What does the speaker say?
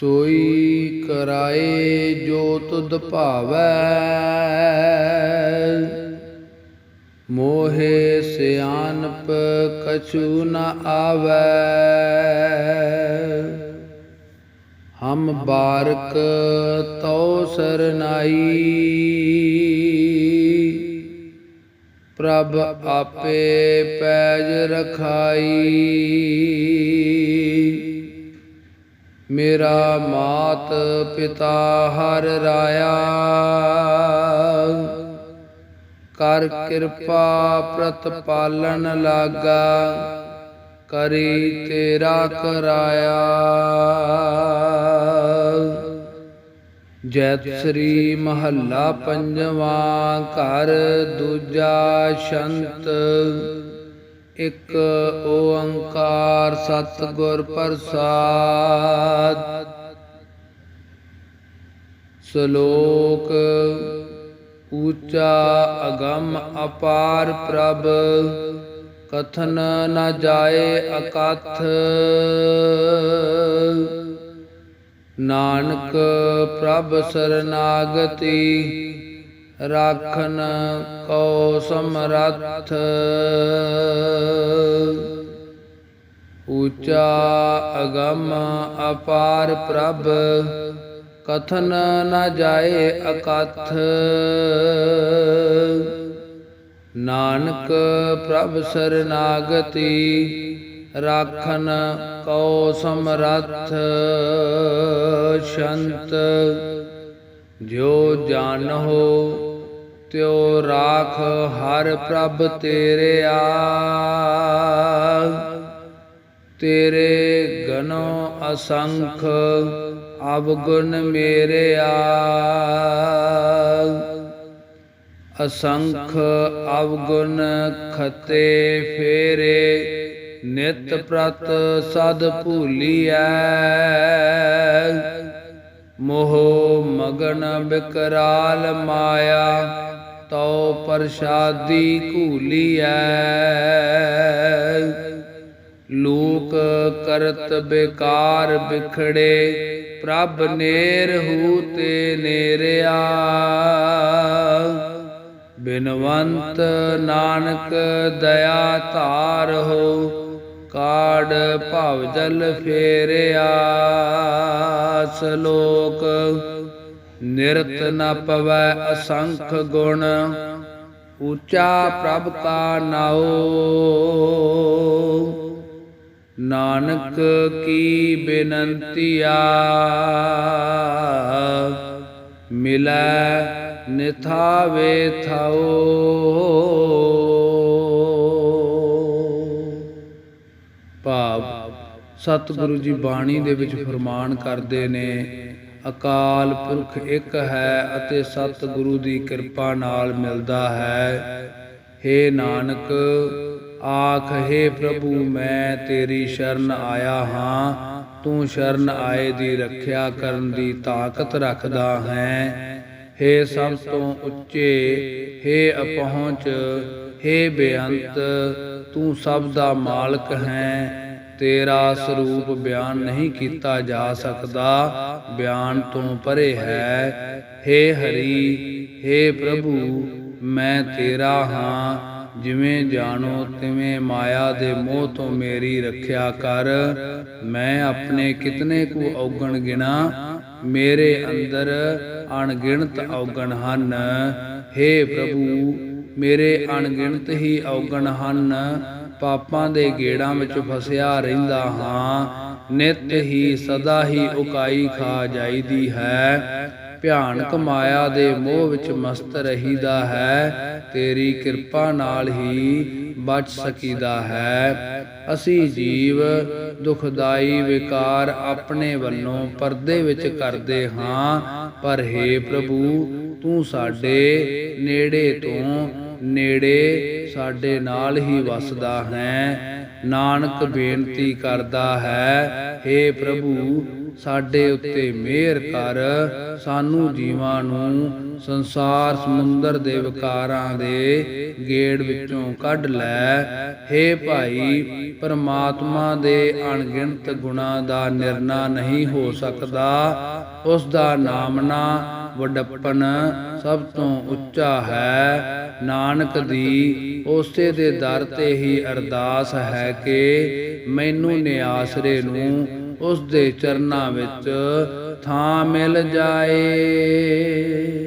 ਸੋਈ ਕਰਾਏ ਜੋ ਤੁਧ ਭਾਵੈ। ਮੋਹਿ ਸਿਆਨਪ ਕਛੂ ਨ ਆਵੈ। ਹਮ ਬਾਰਕ ਤਉ ਸਰਨਾਈ। ਪ੍ਰਭ ਆਪੇ ਪੈਜ ਰਖਾਈ। ਮੇਰਾ ਮਾਤ ਪਿਤਾ ਹਰ ਰਾਇਆ। ਕਰ ਕਿਰਪਾ ਪ੍ਰਤਪਾਲਨ ਲਾਗਾ, ਕਰੀ ਤੇਰਾ ਕਰਾਇਆ। ਜੈਤ ਸ੍ਰੀ ਮਹੱਲਾ ਪੰਜਵਾਂ ਘਰ, ਦੂਜਾ ਸ਼ੰਤ, ਇੱਕ ਓੰਕਾਰ ਸਤਿਗੁਰ ਪ੍ਰਸਾਦ। ਸ਼ਲੋਕ ਊਚਾ ਅਗੰਮ ਅਪਾਰ ਪ੍ਰਭ, ਕਥਨ ਨ ਜਾਏ ਅਕਥ। ਨਾਨਕ ਪ੍ਰਭ ਸਰਨਾਗਤੀ, ਰਾਖਨ ਕੋ ਸਮਰੱਥ। ਊਚਾ ਅਗੰਮ ਅਪਾਰ ਪ੍ਰਭ ਕਥਨ ਨਾ ਜਾਏ ਅਕਥ। ਨਾਨਕ ਪ੍ਰਭ ਸਰਨਾਗਤੀ, ਰਾਖਨ ਕਉ ਸਮਰੱਥ ਸ਼ੰਤ। ਜੋ ਜਾਣੋ ਤਿਉ ਰਾਖ ਹਰ ਪ੍ਰਭ ਤੇਰੇ ਆ। ਤੇਰੇ ਗਨੋ ਅਸੰਖ ਅਵਗੁਣ ਮੇਰਿਆ ਅਸੰਖ ਅਵਗੁਣ ਖਤੇ ਫੇਰੇ, ਨਿਤ ਪ੍ਰਤ ਸਦ ਭੂਲੀਐ। ਮੋਹ ਮਗਨ ਬਿਕਰਾਲ ਮਾਇਆ, ਤਉ ਪ੍ਰਸਾਦੀ ਘੂਲੀਐ। ਲੋਕ ਕਰਤ ਬੇਕਾਰ ਬਿਖੜੇ, ਪ੍ਰਭ ਨੇਰ ਹੂ ਤੇ ਨੇਰਿਆ। ਬਿਨਵੰਤ ਨਾਨਕ ਦਇਆ ਧਾਰ ਹੋ ਕਾੜ ਭਵ ਜਲ ਫੇਰਿਆ। ਸਲੋਕ, ਨਿਰਤ ਨ ਪਵੈ ਅਸੰਖ ਗੁਣ ਉੱਚਾ ਪ੍ਰਭ ਕਾ ਨਾਉ। ਨਾਨਕ ਕੀ ਬੇਨੰਤੀਆ ਮਿਲੈ ਨਿਥਾਵੇ ਥਾਓ ਭਾਵ ਸਤਿਗੁਰੂ ਜੀ ਬਾਣੀ ਦੇ ਵਿੱਚ ਫਰਮਾਨ ਕਰਦੇ ਨੇ, ਅਕਾਲ ਪੁਰਖ ਇੱਕ ਹੈ ਅਤੇ ਸਤਿਗੁਰੂ ਦੀ ਕਿਰਪਾ ਨਾਲ ਮਿਲਦਾ ਹੈ। ਹੇ ਨਾਨਕ ਆਖ, ਹੇ ਪ੍ਰਭੂ, ਮੈਂ ਤੇਰੀ ਸ਼ਰਨ ਆਇਆ ਹਾਂ। ਤੂੰ ਸ਼ਰਨ ਆਏ ਦੀ ਰੱਖਿਆ ਕਰਨ ਦੀ ਤਾਕਤ ਰੱਖਦਾ ਹੈ। ਹੇ ਸਭ ਤੋਂ ਉੱਚੇ, ਹੇ ਅਪਹੁੰਚ, ਹੇ ਬੇਅੰਤ, ਤੂੰ ਸਭ ਦਾ ਮਾਲਕ ਹੈ। ਤੇਰਾ ਸਰੂਪ ਬਿਆਨ ਨਹੀਂ ਕੀਤਾ ਜਾ ਸਕਦਾ। ਬਿਆਨ ਤੋਂ ਪਰੇ ਹੈ। ਹੇ ਹਰੀ, ਹੇ ਪ੍ਰਭੂ, ਮੈਂ ਤੇਰਾ ਹਾਂ। ਜਿਵੇਂ ਜਾਣੋ, ਤਿਵੇਂ ਮਾਇਆ ਦੇ ਮੋਹ ਤੋਂ ਮੇਰੀ ਰੱਖਿਆ ਕਰ। ਮੈਂ ਆਪਣੇ ਕਿਤਨੇ ਕੁ ਔਗਣ ਗਿਣਾ, ਮੇਰੇ ਅੰਦਰ ਅਣਗਿਣਤ ਔਗਣ ਹਨ। हे ਪ੍ਰਭੂ, ਮੇਰੇ ਅਣਗਿਣਤ ਹੀ ਔਗਣ ਹਨ। ਪਾਪਾਂ ਦੇ ਗੇੜਾਂ ਵਿੱਚ ਫਸਿਆ ਰਹਿੰਦਾ ਹਾਂ। ਨਿਤ ਹੀ ਸਦਾ ਹੀ ਉਕਾਈ ਖਾ ਜਾਈਦੀ ਹੈ। ਭਿਆਨਕ ਮਾਇਆ ਦੇ ਮੋਹ ਵਿੱਚ ਮਸਤ ਰਹੀਦਾ ਹੈ। ਤੇਰੀ ਕਿਰਪਾ ਨਾਲ ਹੀ ਬਚ ਸਕੀਦਾ ਹੈ। ਅਸੀਂ ਜੀਵ ਦੁਖਦਾਈ ਵਿਕਾਰ ਆਪਣੇ ਵੱਲੋਂ ਪਰਦੇ ਵਿੱਚ ਕਰਦੇ ਹਾਂ। ਪਰ हे ਪ੍ਰਭੂ ਤੂੰ ਸਾਡੇ ਨੇੜੇ ਤੋਂ ਨੇੜੇ ਸਾਡੇ ਨਾਲ ਹੀ ਵਸਦਾ ਹੈ। ਨਾਨਕ ਬੇਨਤੀ ਕਰਦਾ ਹੈ। हे ਪ੍ਰਭੂ ਸਾਡੇ ਉੱਤੇ ਮਿਹਰ ਕਰ, ਸਾਨੂੰ ਜੀਵਾਂ ਨੂੰ ਸੰਸਾਰ ਸਮੁੰਦਰ ਦੇ ਵਿਕਾਰਾਂ ਦੇ ਗੇੜ ਵਿੱਚੋਂ ਕੱਢ ਲੈ। हे ਭਾਈ, ਪਰਮਾਤਮਾ ਦੇ ਅਣਗਿਣਤ ਗੁਣਾਂ ਦਾ ਨਿਰਣਾ ਨਹੀਂ ਹੋ ਸਕਦਾ। ਉਸ ਦਾ ਨਾਮਨਾ ਵਡੱਪਨ ਸਭ ਤੋਂ ਉੱਚਾ ਹੈ। ਨਾਨਕ ਦੀ ਉਸੇ ਦੇ ਦਰ ਤੇ ਹੀ ਅਰਦਾਸ ਹੈ ਕਿ ਮੈਨੂੰ ਨਿਆਸਰੇ ਨੂੰ ਉਸ ਦੇ ਚਰਨਾਂ ਵਿੱਚ ਥਾਂ ਮਿਲ ਜਾਏ।